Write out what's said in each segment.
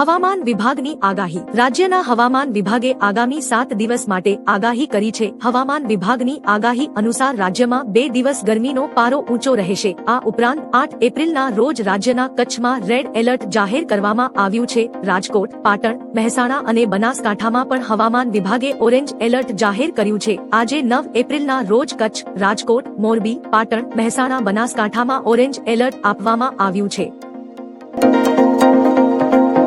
હવામાન વિભાગની આગાહી. રાજ્યના હવામાન વિભાગે આગામી સાત દિવસ માટે આગાહી કરી છે. હવામાન વિભાગની આગાહી અનુસાર રાજ્યમાં બે દિવસ ગરમીનો પારો ઊંચો રહેશે. આ ઉપરાંત આઠ એપ્રિલના રોજ રાજ્યના કચ્છમાં રેડ એલર્ટ જાહેર કરવામાં આવ્યું છે. રાજકોટ, પાટણ, મહેસાણા અને બનાસકાંઠામાં પણ હવામાન વિભાગે ઓરેન્જ એલર્ટ જાહેર કર્યું છે. આજે નવ એપ્રિલના રોજ કચ્છ, રાજકોટ, મોરબી, પાટણ, મહેસાણા, બનાસકાંઠામાં ઓરેન્જ એલર્ટ આપવામાં આવ્યું છે.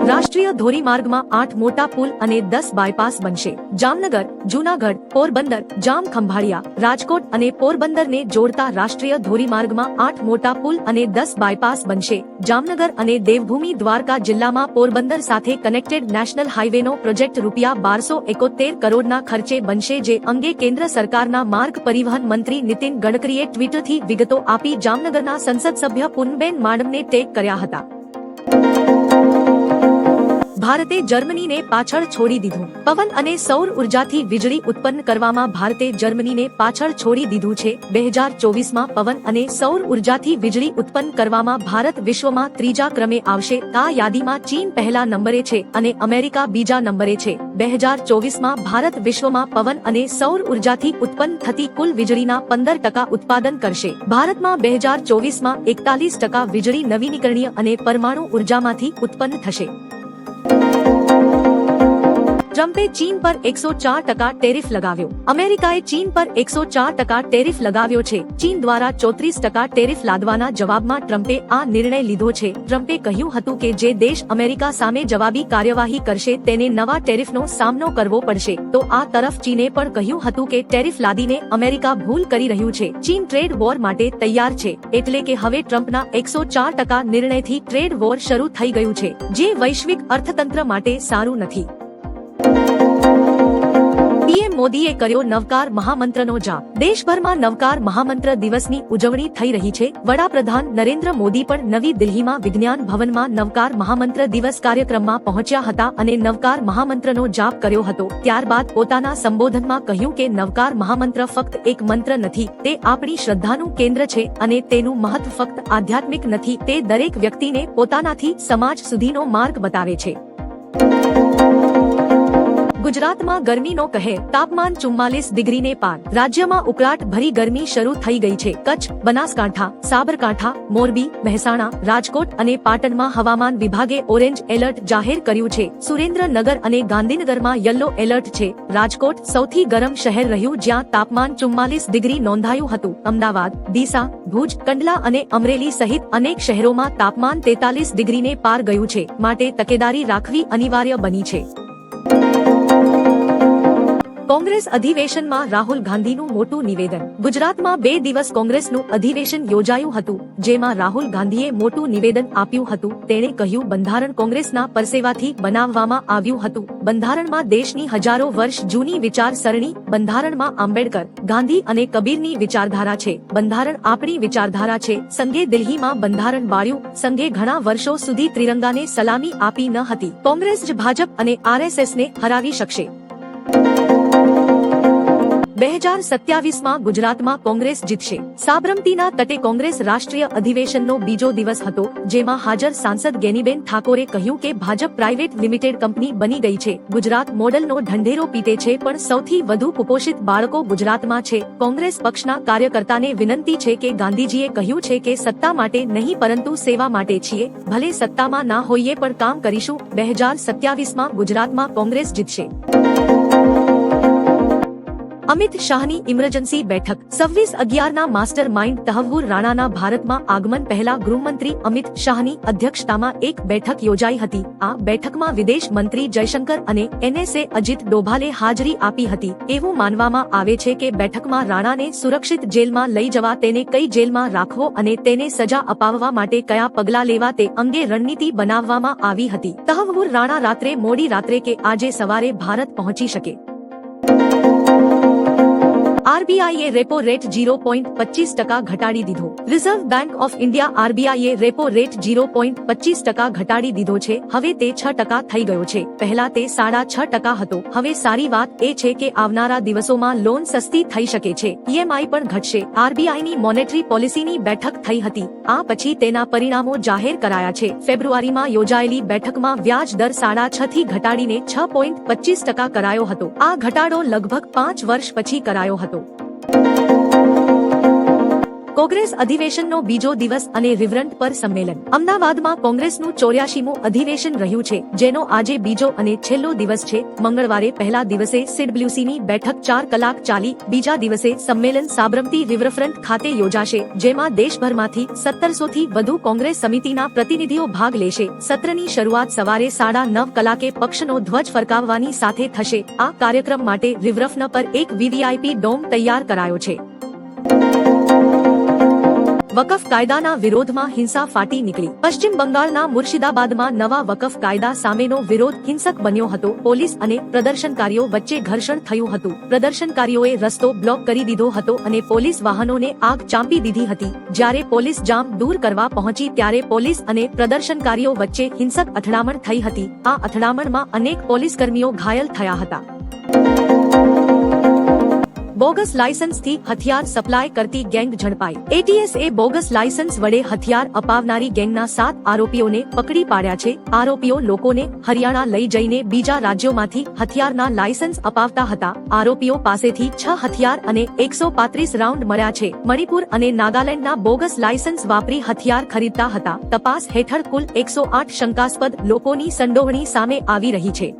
રાષ્ટ્રીય ધોરીમાર્ગમાં આઠ મોટા પુલ અને દસ બાયપાસ બનશે. જામનગર, જૂનાગઢ, પોરબંદર, જામ ખંભાળિયા, રાજકોટ અને પોરબંદરને જોડતા રાષ્ટ્રીય ધોરીમાર્ગમાં આઠ મોટા પુલ અને દસ બાયપાસ બનશે. જામનગર અને દેવભૂમિ દ્વારકા જિલ્લામાં પોરબંદર સાથે કનેક્ટેડ નેશનલ હાઈવેનો પ્રોજેક્ટ રૂપિયા બારસો એકોતેર કરોડના ખર્ચે બનશે જે અંગે કેન્દ્ર સરકારના માર્ગ પરિવહન મંત્રી નીતિન ગડકરીએ ટ્વિટરથી વિગતો આપી જામનગરના સંસદ સભ્ય પુનબેન માડમને ટેગ કર્યા હતા. ભારતે જર્મનીને પાછળ છોડી દીધું. પવન અને સૌર ઉર્જાથી વીજળી ઉત્પન્ન કરવામાં ભારતે જર્મનીને પાછળ છોડી દીધું છે. બે હજાર ચોવીસમાં પવન અને સૌર ઉર્જાથી વીજળી ઉત્પન્ન કરવામાં ભારત વિશ્વમાં ત્રીજા ક્રમે આવશે. આ યાદીમાં ચીન પહેલા નંબરે છે અને અમેરિકા બીજા નંબરે છે. બે હજાર ચોવીસમાં ભારત વિશ્વમાં પવન અને સૌર ઉર્જાથી ઉત્પન્ન થતી કુલ વીજળીના પંદર ટકા ઉત્પાદન કરશે. ભારતમાં બે હજાર ચોવીસમાં એકતાલીસ ટકા વીજળી નવીનીકરણીય અને પરમાણુ ઉર્જામાંથી ઉત્પન્ન થશે. ટ્રમ્પે ચીન પર એકસો ચાર ટકા ટેરિફ લગાવ્યો. અમેરિકાએ ચીન પર એકસો ચાર ટકા ટેરિફ લગાવ્યો છે. ચીન દ્વારા ચોત્રીસ ટકા ટેરિફ લાદવાના જવાબમાં ટ્રમ્પે આ નિર્ણય લીધો છે. ટ્રમ્પે કહ્યું હતું કે જે દેશ અમેરિકા સામે જવાબી કાર્યવાહી કરશે તેને નવા ટેરિફનો સામનો કરવો પડશે. તો આ તરફ ચીને પણ કહ્યું હતું કે ટેરિફ લાદીને અમેરિકા ભૂલ કરી રહ્યું છે. ચીન ટ્રેડ વોર માટે તૈયાર છે. એટલે કે હવે ટ્રમ્પના એકસો ચાર ટકા નિર્ણયથી ટ્રેડ વોર શરૂ થઈ ગયું છે. જે વૈશ્વિક અર્થતંત્ર માટે સારું નથી. મોદીએ કર્યો નવકાર મહામંત્રનો જાપ. દેશભરમાં નવકાર મહામંત્ર દિવસની ઉજવણી થઈ રહી છે. વડાપ્રધાન નરેન્દ્ર મોદી પણ નવી દિલ્હીમાં વિજ્ઞાન ભવનમાં નવકાર મહામંત્ર દિવસ કાર્યક્રમમાં પહોંચ્યા હતા અને નવકાર મહામંત્રનો જાપ કર્યો હતો. ત્યારબાદ પોતાના સંબોધનમાં કહ્યું કે નવકાર મહામંત્ર ફક્ત એક મંત્ર નથી, તે આપણી શ્રદ્ધાનું કેન્દ્ર છે અને તેનું મહત્વ ફક્ત આધ્યાત્મિક નથી, તે દરેક વ્યક્તિને પોતાનાથી સમાજ સુધીનો માર્ગ બતાવે છે. ગુજરાતમાં ગરમીનો કહેર તાપમાન ચુમ્માલીસ ડિગ્રીને પાર. રાજ્યમાં ઉકળાટ ભરી ગરમી શરૂ થઈ ગઈ છે. કચ્છ, બનાસકાંઠા, સાબરકાંઠા, મોરબી, મહેસાણા, રાજકોટ અને પાટણમાં હવામાન વિભાગે ઓરેન્જ એલર્ટ જાહેર કર્યું છે. સુરેન્દ્રનગર અને ગાંધીનગરમાં યલો એલર્ટ છે. રાજકોટ સૌથી ગરમ શહેર રહ્યું જ્યાં તાપમાન ચુમ્માલીસ ડિગ્રી નોંધાયું હતું. અમદાવાદ, ડીસા, ભુજ, કંડલા અને અમરેલી સહિત અનેક શહેરોમાં તાપમાન તેતાલીસ ડિગ્રીને પાર ગયું છે. માટે તકેદારી રાખવી અનિવાર્ય બની છે. કોંગ્રેસ અધિવેશનમાં રાહુલ ગાંધીનું મોટું નિવેદન. ગુજરાતમાં બે દિવસ કોંગ્રેસનું અધિવેશન યોજાયું હતું, જેમાં રાહુલ ગાંધીએ મોટું નિવેદન આપ્યું હતું. તેણે કહ્યું, બંધારણ કોંગ્રેસના પરસેવાથી બનાવવામાં આવ્યું હતું. બંધારણમાં દેશની હજારો વર્ષ જૂની વિચારસરણી, બંધારણમાં આંબેડકર, ગાંધી અને કબીરની વિચારધારા છે. બંધારણ આપણી વિચારધારા છે. સંઘે દિલ્હીમાં બંધારણ બાળ્યું સંઘે ઘણા વર્ષો સુધી ત્રિરંગાને સલામી આપી ન હતી. કોંગ્રેસ જ ભાજપ અને આરએસએસને હરાવી શકશે. બે હજાર સત્યાવીસમાં ગુજરાતમાં કોંગ્રેસ જીતશે. સાબરમતીના તટે કોંગ્રેસ રાષ્ટ્રીય અધિવેશનનો બીજો દિવસ હતો, જેમાં હાજર સાંસદ ગેનીબેન ઠાકોરે કહ્યું કે ભાજપ પ્રાઇવેટ લિમિટેડ કંપની બની ગઈ છે. ગુજરાત મોડલનો ઢંઢેરો પીતે છે, પણ સૌથી વધુ કુપોષિત બાળકો ગુજરાતમાં છે. કોંગ્રેસ પક્ષના કાર્યકર્તાને વિનંતી છે કે ગાંધીજીએ કહ્યું છે કે સત્તા માટે નહીં, પરંતુ સેવા માટે છીએ. ભલે સત્તામાં ના હોઈએ પણ કામ કરીશું. બે હજાર સત્યાવીસમાં ગુજરાતમાં કોંગ્રેસ જીતશે. અમિત શાહની ઇમરજન્સી બેઠક. છવ્વીસ અગિયારના માસ્ટર માઇન્ડ તહવ્વુર રાણાના ભારતમાં આગમન પહેલા ગૃહમંત્રી અમિત શાહની અધ્યક્ષતામાં એક બેઠક યોજાઈ હતી. આ બેઠકમાં વિદેશ મંત્રી જયશંકર અને એનએસએ અજીત ડોભાલે હાજરી આપી હતી. એવું માનવામાં આવે છે કે બેઠકમાં રાણાને સુરક્ષિત જેલમાં લઈ જવા તેને કઈ જેલમાં રાખવો અને તેને સજા અપાવવા માટે કયા પગલાં લેવા તે અંગે રણનીતિ બનાવવામાં આવી હતી. તહવ્વુર રાણા રાત્રે મોડી રાત્રે કે આજે સવારે ભારત પહોંચી શકે. આરબીઆઈએ રેપો રેટ જીરો પોઈન્ટ પચીસ ટકા ઘટાડી દીધો. રિઝર્વ બેંક ઓફ ઇન્ડિયા આરબીઆઈએ રેપો રેટ જીરો પોઈન્ટ પચીસ ટકા ઘટાડી દીધો છે. હવે તે છ ટકા થઈ ગયો છે. પહેલા તે સાડા છ ટકા હતો. હવે સારી વાત એ છે કે આવનારા દિવસોમાં લોન સસ્તી થઈ શકે છે. ઈએમઆઈ પણ ઘટશે. આરબીઆઈની મોનેટરી પોલિસીની બેઠક થઈ હતી. આ પછી તેના પરિણામો જાહેર કરાયા છે. ફેબ્રુઆરીમાં યોજાયેલી બેઠકમાં વ્યાજ દર સાડા છ થી ઘટાડીને છ પોઈન્ટ પચીસ ટકા કરાયો હતો. આ ઘટાડો લગભગ પાંચ વર્ષ પછી કરાયો હતો. કોંગ્રેસ અધિવેશનનો બીજો દિવસ અને રિવરન્ટ પર સંમેલન. અમદાવાદમાં કોંગ્રેસનું ચોર્યાશીમું અધિવેશન રહ્યું છે, જેનો આજે બીજો અને છેલ્લો દિવસ છે. મંગળવારે પહેલા દિવસે સીડબ્લ્યુસીની બેઠક ચાર કલાક ચાલી, બીજા દિવસે સંમેલન સાબરમતી રિવરફ્રન્ટ ખાતે યોજાશે, જેમાં દેશભરમાંથી સત્તરસો થી વધુ કોંગ્રેસ સમિતિના પ્રતિનિધિઓ ભાગ લેશે. સત્રની શરૂઆત સવારે સાડા નવ કલાકે પક્ષનો ધ્વજ ફરકાવવાની સાથે થશે. આ કાર્યક્રમ માટે રિવરફ્ન પર એક વીવીઆઈપી ડોમ તૈયાર કરાયો છે. વકફ કાયદાના વિરોધમાં હિંસા ફાટી નીકળી. પશ્ચિમ બંગાળના મુર્શિદાબાદમાં નવા વકફ કાયદા સામેનો વિરોધ હિંસક બન્યો હતો. પોલીસ અને પ્રદર્શનકારીઓ વચ્ચે ઘર્ષણ થયું હતું. પ્રદર્શનકારીઓએ રસ્તો બ્લોક કરી દીધો હતો અને પોલીસ વાહનોને આગ ચાંપી દીધી હતી. જ્યારે પોલીસ જામ દૂર કરવા પહોંચી ત્યારે પોલીસ અને પ્રદર્શનકારીઓ વચ્ચે હિંસક અથડામણ થઈ હતી. આ અથડામણમાં અનેક પોલીસકર્મીઓ ઘાયલ થયા હતા. બોગસ લાયસન્સથી હથિયાર સપ્લાય કરતી ગેંગ ઝડપાઈ. એટીએસ એ બોગસ લાયસન્સ વડે હથિયાર અપાવનારી ગેંગના સાત આરોપીઓને પકડી પાડ્યા છે. આરોપીઓ લોકોને હરિયાણા લઈ જઈને બીજા રાજ્યોમાંથી હથિયારના લાયસન્સ અપાવતા હતા. આરોપીઓ પાસેથી છ હથિયાર અને એકસો પાંત્રીસ રાઉન્ડ મળ્યા છે. મણિપુર અને નાગાલેન્ડના બોગસ લાયસન્સ વાપરી હથિયાર ખરીદતા હતા. તપાસ હેઠળ કુલ એકસો આઠ શંકાસ્પદ લોકોની સંડોવણી સામે આવી રહી છે.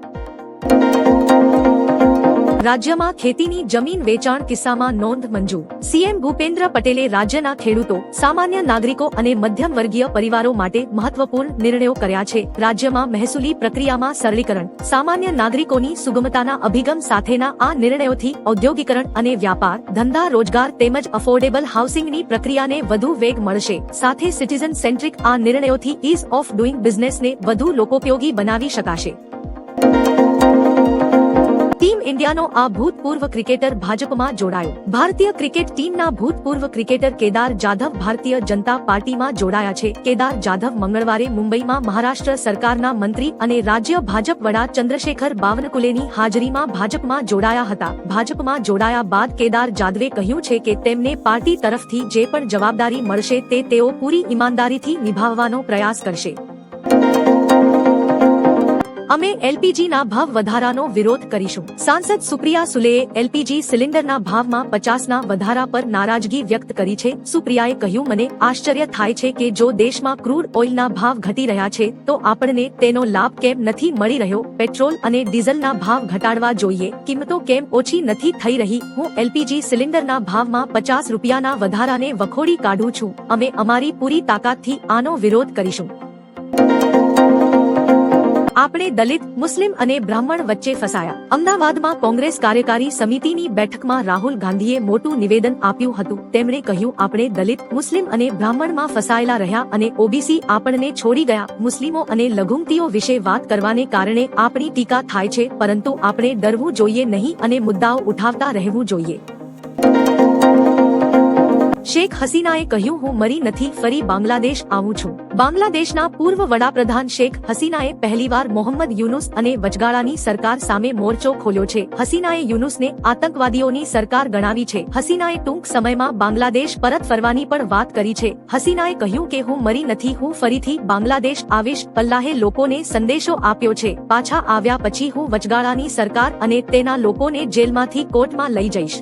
રાજ્યમાં ખેતીની જમીન વેચાણ કિસ્સામાં નોંધ મંજૂર. સીએમ ભૂપેન્દ્ર પટેલે રાજ્યના ખેડૂતો, સામાન્ય નાગરિકો અને મધ્યમ વર્ગીય પરિવારો માટે મહત્વપૂર્ણ નિર્ણયો કર્યા છે. રાજ્યમાં મહેસૂલી પ્રક્રિયામાં સરળીકરણ, સામાન્ય નાગરિકોની સુગમતાના અભિગમ સાથેના આ નિર્ણયોથી ઔદ્યોગિકરણ અને વ્યાપાર, ધંધા, રોજગાર તેમજ અફોર્ડેબલ હાઉસિંગની પ્રક્રિયાને વધુ વેગ મળશે. સાથે સિટીઝન સેન્ટ્રિક આ નિર્ણયોથી ઇઝ ઓફ ડુઇંગ બિઝનેસને વધુ લોકોપયોગી બનાવી શકાશે. ઇન્ડિયાનો આ ભૂતપૂર્વ ક્રિકેટર ભાજપમાં જોડાયો. ભારતીય ક્રિકેટ ટીમના ભૂતપૂર્વ ક્રિકેટર કેદાર જાધવ ભારતીય જનતા પાર્ટીમાં જોડાયા છે. કેદાર જાધવ મંગળવારે મુંબઈમાં મહારાષ્ટ્ર સરકારના મંત્રી અને રાજ્ય ભાજપ વડા ચંદ્રશેખર બાવનકુલેની હાજરીમાં ભાજપમાં જોડાયા હતા. ભાજપમાં જોડાયા બાદ કેદાર જાદવે કહ્યું છે કે તેમને પાર્ટી તરફથી જે પણ જવાબદારી મળશે તે તેઓ પૂરી ઈમાનદારીથી નિભાવવાનો પ્રયાસ કરશે. અમે એલપીજીના ભાવ વધારાનો વિરોધ કરીશું. સાંસદ સુપ્રિયા સુલેએ એલપીજી સિલિન્ડરના ભાવમાં પચાસના વધારા પર નારાજગી વ્યક્ત કરી છે. સુપ્રિયાએ કહ્યું, મને આશ્ચર્ય થાય છે કે જો દેશમાં ક્રૂડ ઓઇલના ભાવ ઘટી રહ્યા છે, તો આપણને તેનો લાભ કેમ નથી મળી રહ્યો? પેટ્રોલ અને ડીઝલના ભાવ ઘટાડવા જોઈએ. કિંમતો કેમ ઓછી નથી થઈ રહી? હું એલપીજી સિલિન્ડરના ભાવમાં પચાસ રૂપિયાના વધારાને વખોડી કાઢું છું. અમે અમારી પૂરી તાકાતથી આનો વિરોધ કરીશું. આપણે દલિત, મુસ્લિમ અને બ્રાહ્મણ વચ્ચે ફસાયા. અમદાવાદમાં કોંગ્રેસ કાર્યકારી સમિતિની બેઠકમાં રાહુલ ગાંધીએ મોટું નિવેદન આપ્યું હતું. તેમણે કહ્યું, આપણે દલિત, મુસ્લિમ અને બ્રાહ્મણમાં ફસાયેલા રહ્યા અને ઓબીસી આપણને છોડી ગયા. મુસ્લિમો અને લઘુમતીઓ વિશે વાત કરવાને કારણે આપણી ટીકા થાય છે, પરંતુ આપણે ડરવું જોઈએ નહીં અને મુદ્દાઓ ઉઠાવતા રહેવું જોઈએ. શેખ હસીનાએ કહ્યું, હું મરી નથી, ફરી બાંગ્લાદેશ આવું છું. બાંગ્લાદેશના પૂર્વ વડાપ્રધાન શેખ હસીનાએ પહેલીવાર મોહમ્મદ યુનુસ અને વચગાળાની સરકાર સામે મોરચો ખોલ્યો છે. હસીનાએ યુનુસને આતંકવાદીઓની સરકાર ગણાવી છે. હસીનાએ ટૂંક સમયમાં બાંગ્લાદેશ પરત ફરવાની પણ વાત કરી છે. હસીનાએ કહ્યું કે, હું મરી નથી, હું ફરીથી બાંગ્લાદેશ આવીશ. પલ્લાહે લોકોને સંદેશો આપ્યો છે. પાછા આવ્યા પછી હું વચગાળાની સરકાર અને તેના લોકોને જેલમાંથી કોર્ટમાં લઈ જઈશ.